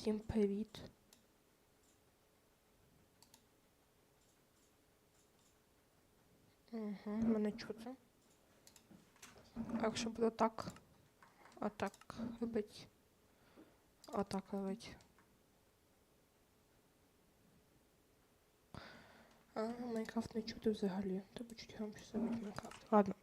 Всім привіт. Угу, мене чути. А якщо буде так, отак робить. Отак робить. А, Майнкрафт не чути взагалі. Треба чуть громче зробити Майнкрафт. Ладно.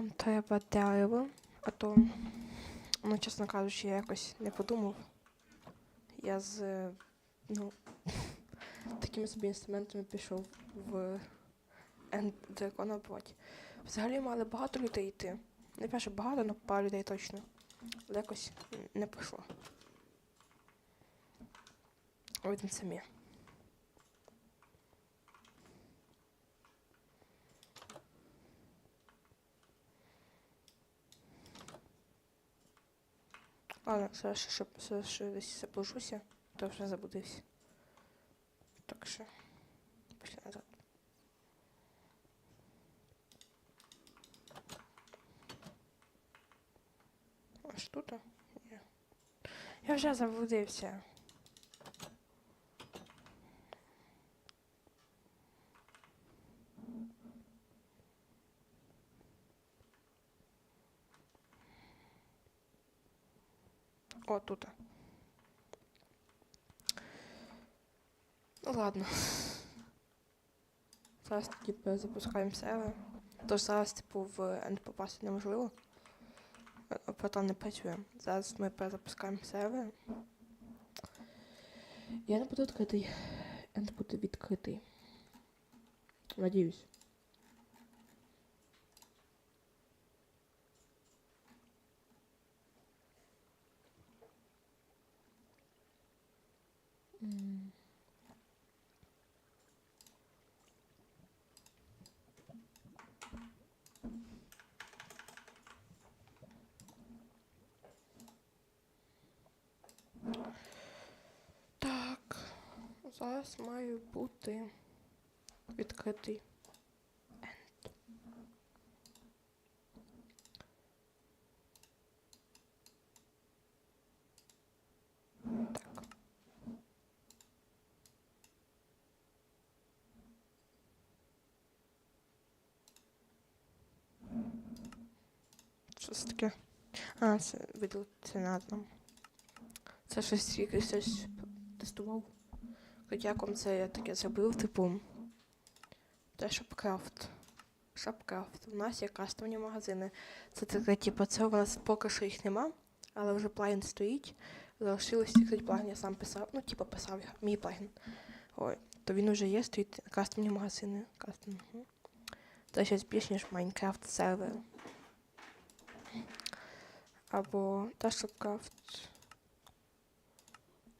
Нам треба дерево, а то, ну, чесно кажучи, я якось не подумав. Я з ну, такими собі інструментами пішов в дракона бувати. Взагалі мали багато людей йти. Не перше багато, але пару людей точно. Але якось не пішло. Видно самі. Ладно, зараз ще, ще, ще десь заблужуся, то вже забудився. Так що, пішли назад. Аж тут? Ні. Я вже заблудився. О, тут. Ну ладно. Зараз тоді запускаємо сервер. Тож зараз, типу, в End попасти неможливо. Портал не працює. Зараз ми перезапускаємо сервер. Я не буду відкритий. End буде відкритий. Надіюсь. Так, зараз має бути відкритий. End. Так. Що це таке? А, це видалити. Це щось якесь щось тестував. Як це я таке зробив, типу. Це шопкрафт. Шопкрафт. У нас є кастомні магазини. Це таке, типу, це у нас поки що їх нема, але вже плагін стоїть. Залишилось тільки плагін, я сам писав. Ну, типу, писав я, мій плагін. Ой, то він вже є, стоїть кастомні магазини. Кастом. Це щось більш ніж Майнкрафт сервер. Або шопкрафт.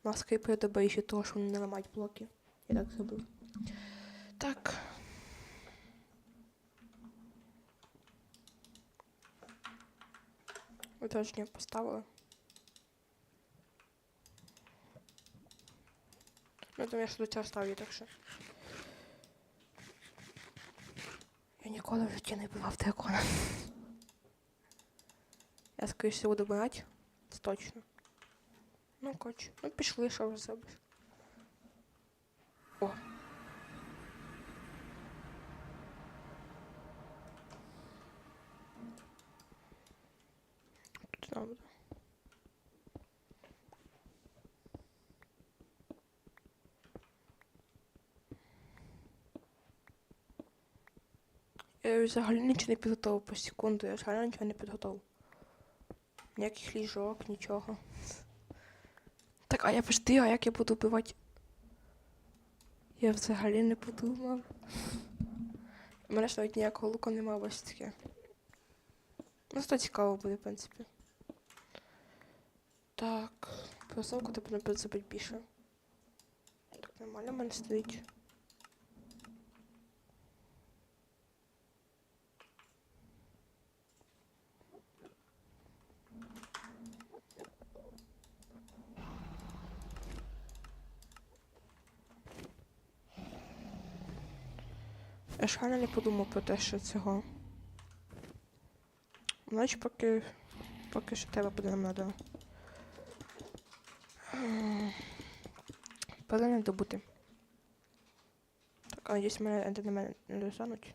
На скрипи добавіші того, що не ламають блоки. Я так зробив. Так. Уточнення поставили. Ну, там я ж до цього ставлю, так що. Я ніколи в житті не бивав дракона. Я скоріше буду брати. Це точно. Ну, коротше, ну пішли, що вже зробиш. О. Тут нам буде. Я взагалі нічого не підготував по секунду, я взагалі нічого не підготував. Ніяких ліжок, нічого. Так, а я пошти, а як я буду вбивати? Я взагалі не подумав. У мене ж навіть ніякого лука немає ось таке. Ну, це цікаво буде, в принципі. Так, просовку треба напевно забити більше. Так, нормально в мене стоїть. Я ж гарно не подумав про те, що цього. Значить, поки. Поки що тебе буде нам надо. Повинен добути. Так, а надіюсь, мене не достануть.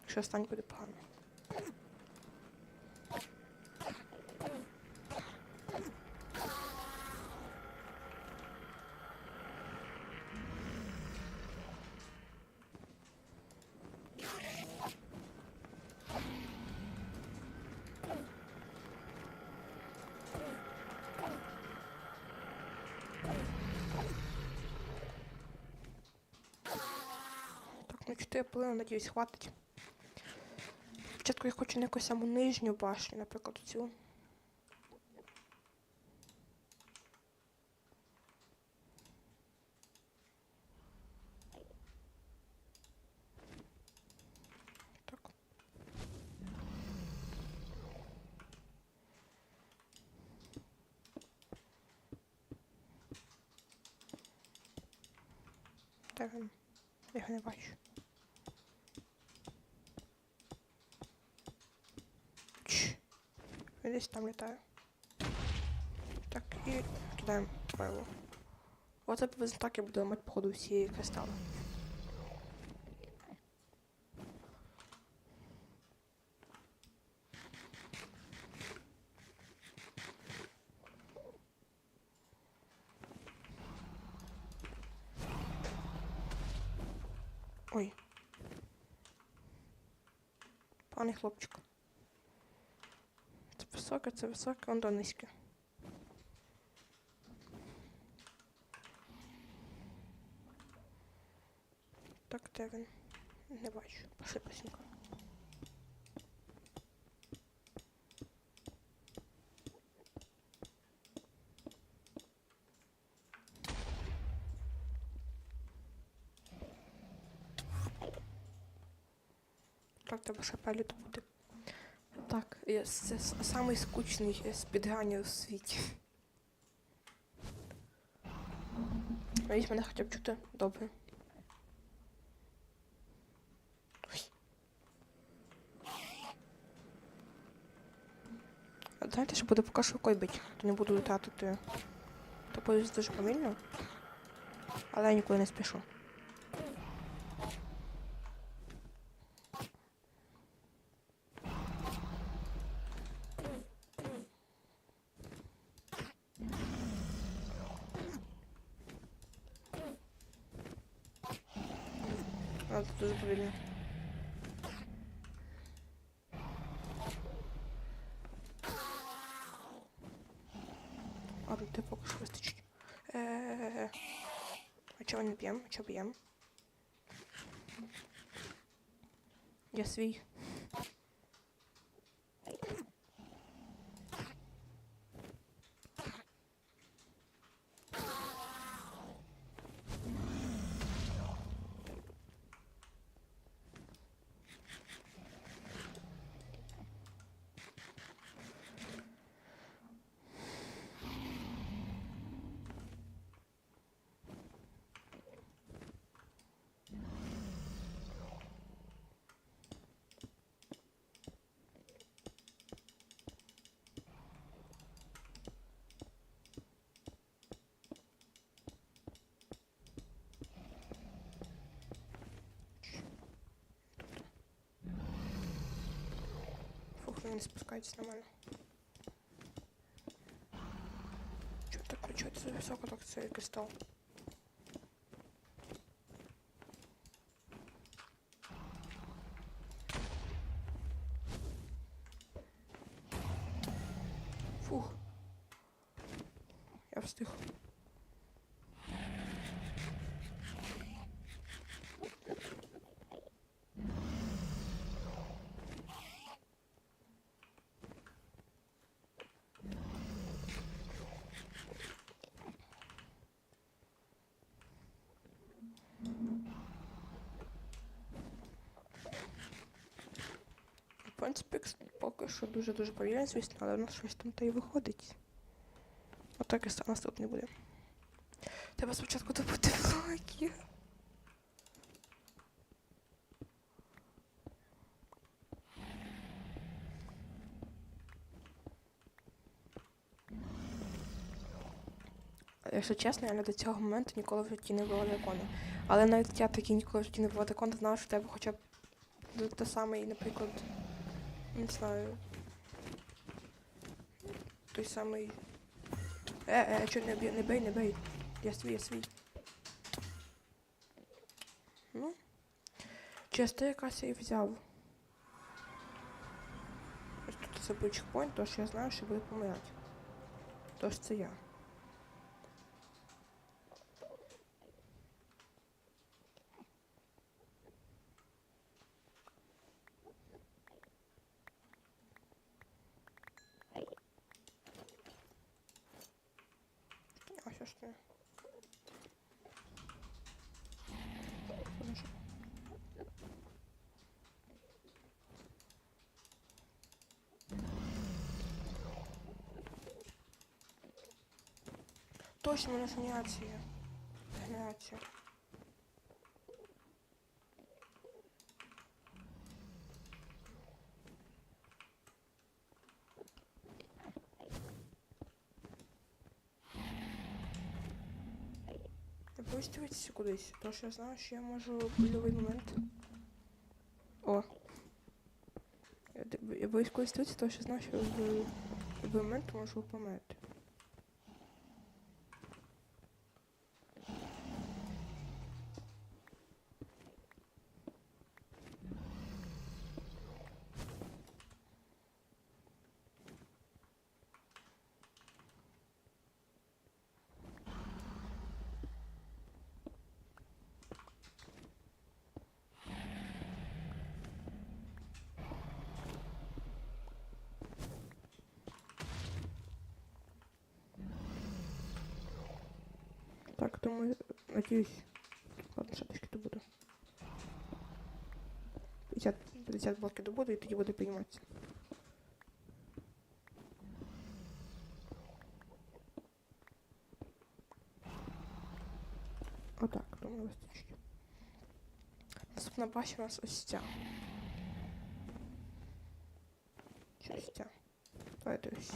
Якщо останній буде погано. Ну 4 половини, надіюсь, хватить. Спочатку я хочу на якусь саму нижню башню, наприклад, цю. Так. Де він? Я його не бачу. Чш. Він десь там літає. Так, і кидаємо правило. Оце приблизно так я буду ламати походу всі кристали. Ой. Пане хлопчик. Це високе, це високе, он до низьке. Так, де він? Не бачу. Пошли пасінько. Так, треба ще пелі добути. Це самий скучний спідганер у світі. Надіюсь, мене хоча б чути добре. Ой. А знаєте, що буде поки що бити, то не буду летати, то, то поїзд дуже повільно. Але я нікуди не спішу. А, тут дуже повільно. Ладно, ти поки що вистачить. Е-е-е. А чого не? А? Я свій. Фух, вони не спускаються нормально. Чого так включається високо, так це кристал? Фух. Я встиг. Ланспікс поки що дуже-дуже повільно, звісно, але в нас щось там та й виходить. Отак і наступний буде. Треба спочатку добути лайків. Якщо чесно, я до цього моменту ніколи в житті не була ікони. Але навіть я таки ніколи в житті не була ікони, знав, що треба хоча б те самий, наприклад не знаю. Той самий. Е, е, чо не бій, не бей, не бей. Я свій, я свій. Ну. Те якраз я і взяв. Ось тут забив чекпоінт, тож я знаю, що буде помирати. Тож це я. А що ж ти? Хорошо. Точно, у нас генерація. Генерація. Я боюсь кудись, тому що я знаю, що я можу будь-який момент. О. Я, боюсь кудись дивитися, тому що я знаю, що в будь-який момент можу померти. Так, думаю, надіюсь. Ладно, трішки добуду. 50, 50 блоків добуду і тоді буду підніматися. Отак, думаю, вистачить. Наступна башня у нас ось ця. Чи ось ця? Давайте ось.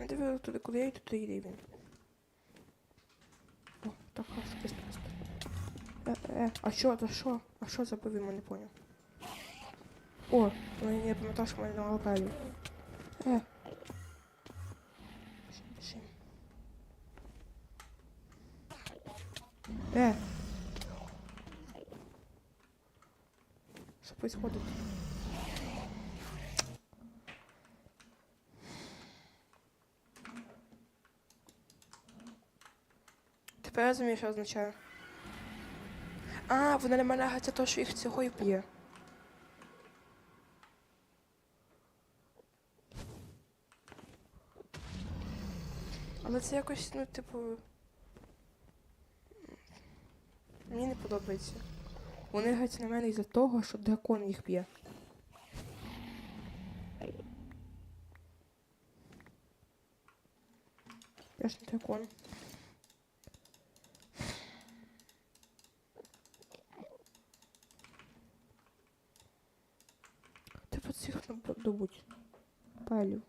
Я дивлюся туди, куди я йду, туди йде він. Е, е, а що, це що? А що за повімо, не поняв. О, ну я пам'ятав, що мене на локалі. Е. Е. Що происходит? Тепер я розумію, що означає. А, вони на мене гаться то, що їх цього і б'є. Але це якось, ну, типу. Мені не подобається. Вони гаться на мене із-за того, що дракон їх б'є. Я ж не дракон. Типу цих наб- добуть. Палів.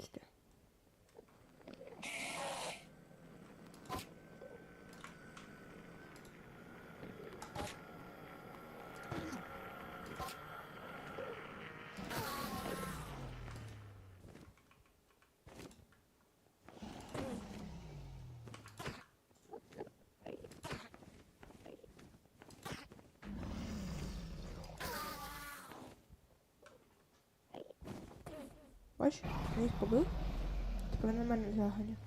Сюди. Я їх побив. Тепер на мене заганя.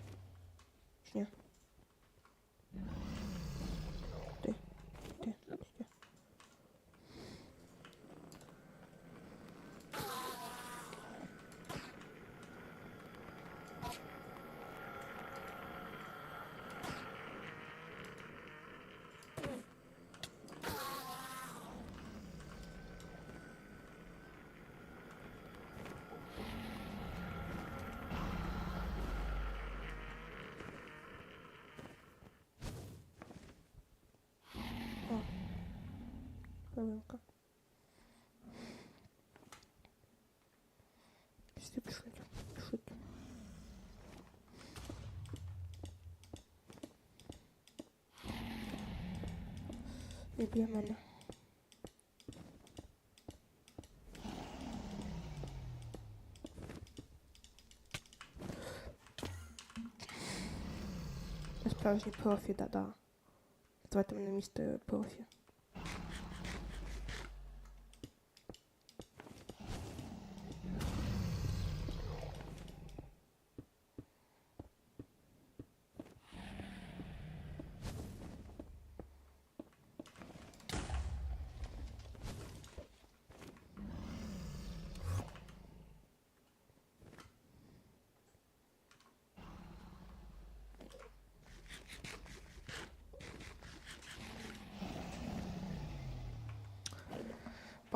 хвилинка. Пішли, пішли, пішли. І б'є мене. Справжній профі, да-да. Звати мене місто профі.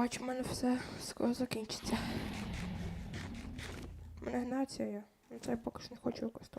Бачу, в мене все скоро закінчиться. Мене гнація але Це я поки що не хочу використовувати.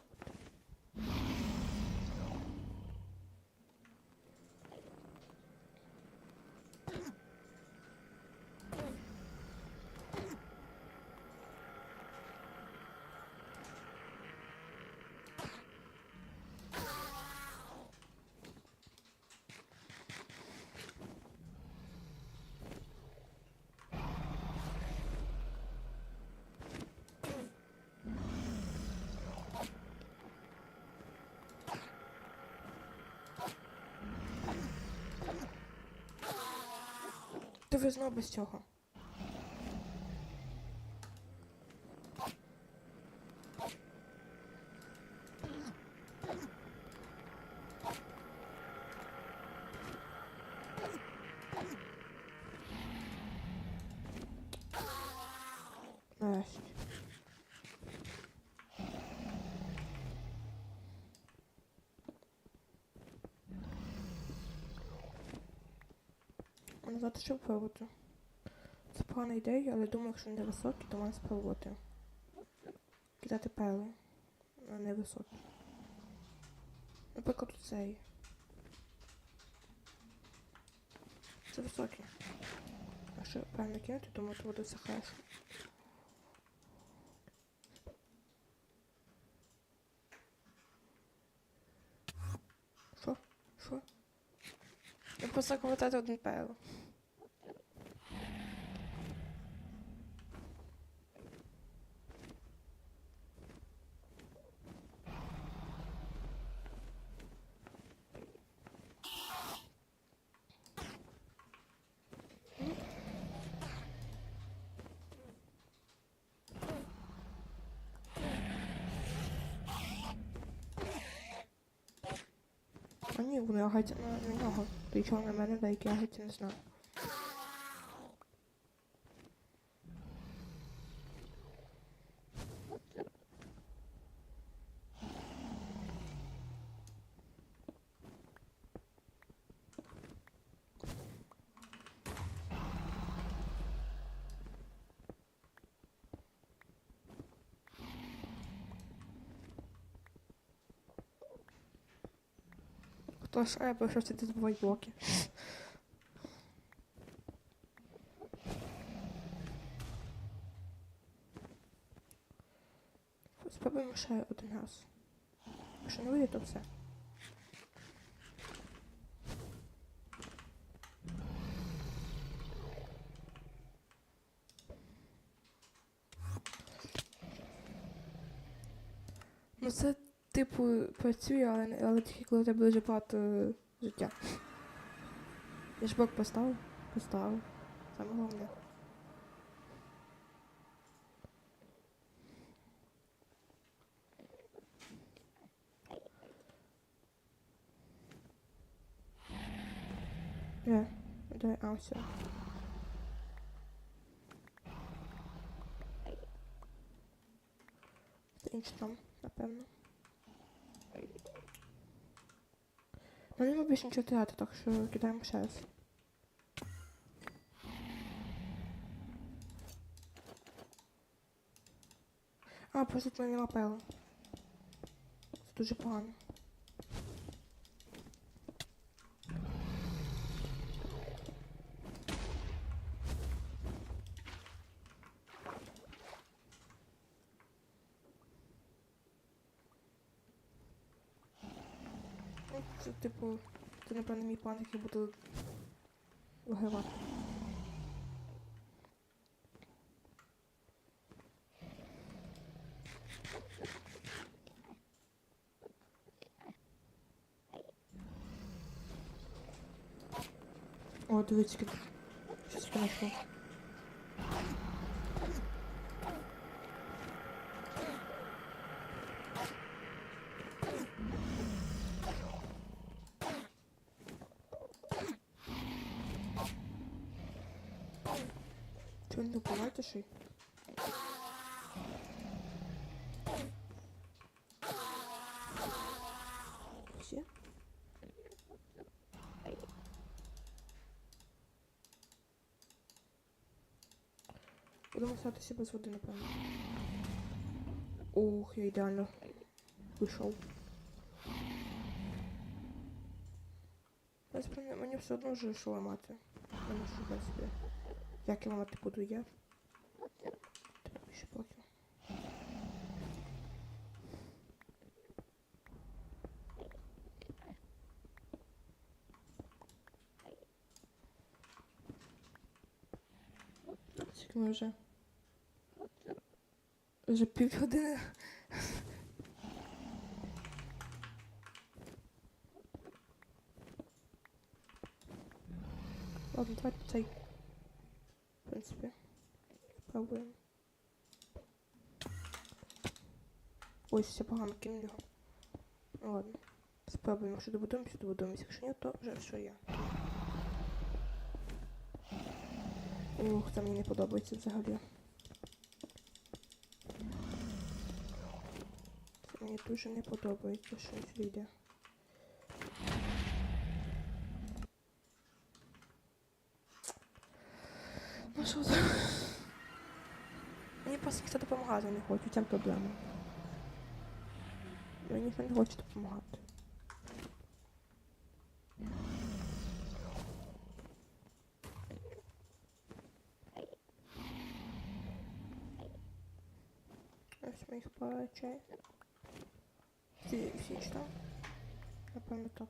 Ти ви без цього. Звати що пробувати. Це погана ідея, але думаю, якщо не високий, то можна спробувати. Кидати перли на невисокі. Наприклад, цей. Це високий. Якщо правильно кинути, думаю, то буде все хорошо. Що? Що? Я просто хватати один перл. А ні, вони агаться на, на нього. Ти чого Хто я прийшов сюди збивати блоки. Спробуємо ще один раз. Якщо не вийде, то все. Ну це типу працює, але, але тільки коли у тебе дуже багато е, життя. Я ж блок поставив? Поставив. Саме головне. Де? Де? А, все. Це там, напевно. Ну, нема більше нічого тирати, так що кидаємо ще раз. А, просто тут нема пела. Це дуже погано. Ну, Це, типу, це, напевно, мій план, який буду вигравати. О, дивіться, я знайшов. Чого не добивайте ще й? Всі? Будемо статися без води, напевно. Ух, я ідеально вийшов. Мені все одно вже що ламати. Мені що без себе. Як я ламати буду я? Треба більше блоків. Скільки ми вже? Вже півгодини. Ладно, давайте цей. В принципі. Спробуємо. Ой, все погано кинув його. Ладно. Спробуємо, якщо добудуємо, що добудуємо. Якщо ні, то вже все я. Ух, це мені не подобається взагалі. Мені дуже не подобається, що сюди йде. Ну що це? Мені просто ніхто допомагати не хоче, ця проблема. Мені ніхто не хоче допомагати. Ось моїх парачай. Всі, всі читав? Напевно так.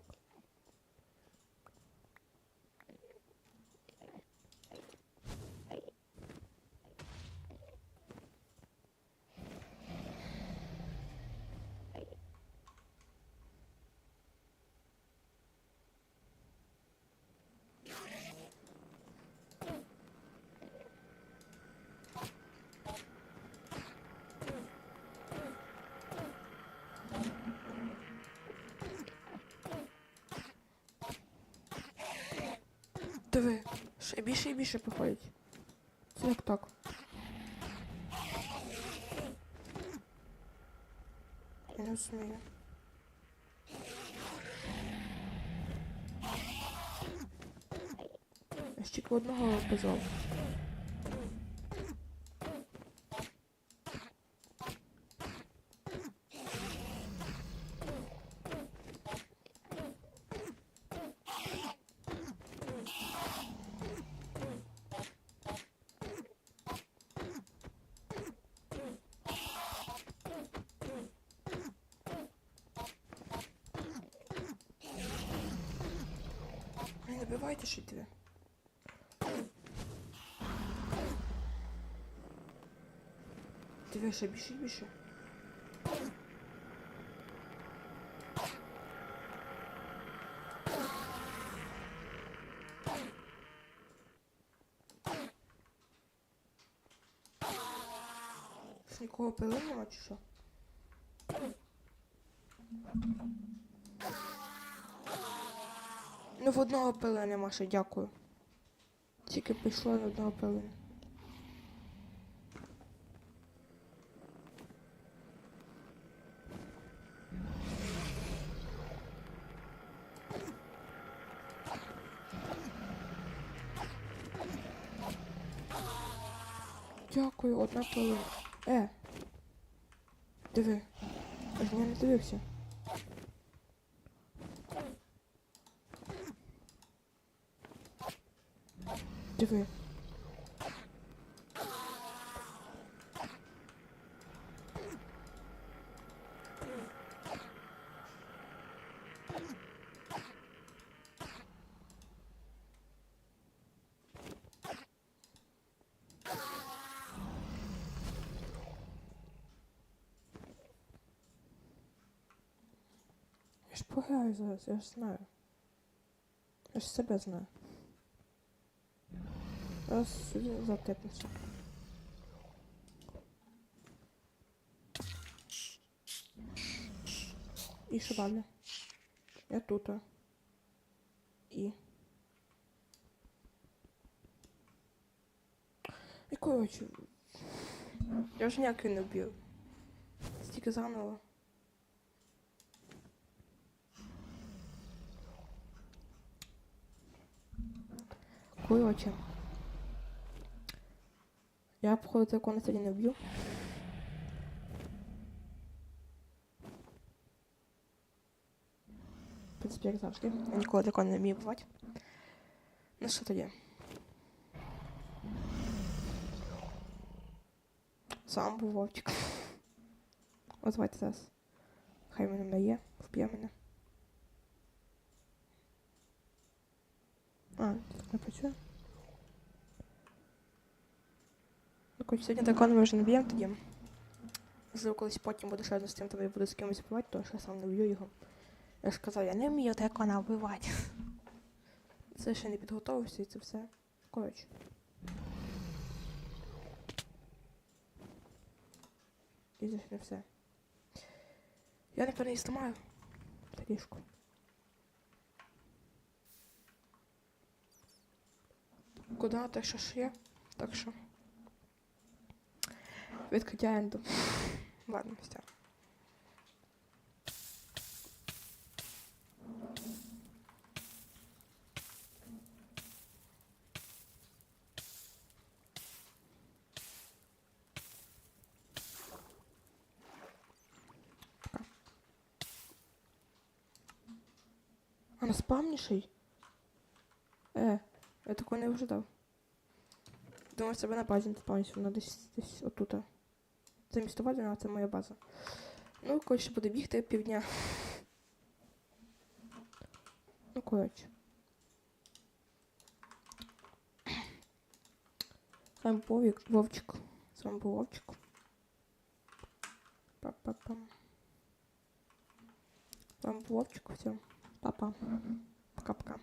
Диви, ще більше і більше приходять. Це як так. Не розумію. Я ще одного казав. Не набивайте ще тебе. Диви, ще більше більше. Що, Нікого пили нема чи що? Ну в одного пили нема ще, дякую. Тільки пішло на одного пили. Дякую, одна пилина. Е. Диви. Аж я не дивився. диви. Я ж пограю я ж знаю. Я ж себе знаю. Зараз сюди затепнуся. І що далі? Я тут. І. І коротше. Я вже ніякої не вб'ю. Стільки заново. Коротше. Я, походу, дракона сьогодні не вб'ю. В принципі, як завжди. Я ніколи дракона не вмію бувати. Ну що тоді? Сам був вовчик. От давайте зараз. Хай мене дає, вб'є мене. А, так не працює. Хоч сьогодні дракона ми вже не б'ємо тоді. Можливо, колись потім буду ще з тим, то я буду з кимось вбивати, то що я сам не вб'ю його. Я ж казав, я не вмію дракона вбивати. Це ще не підготовився і це все. Коротше. І це не все. Я напевно і зламаю трішку. Куда те, що ж є? Так що. Відкриття енду. Ладно, все. А спавніший? Е, я такого не ожидав. Думаю, себе на базі не спавниться, вона десь десь отут. Це місто Вадина, це моя база. Ну, коротше, буде бігти півдня. Ну, коротше. З вами був Вовчик. З вами був Вовчик. Па-па-пам. З вами був Вовчик. Все. Па-па. Пока-пока.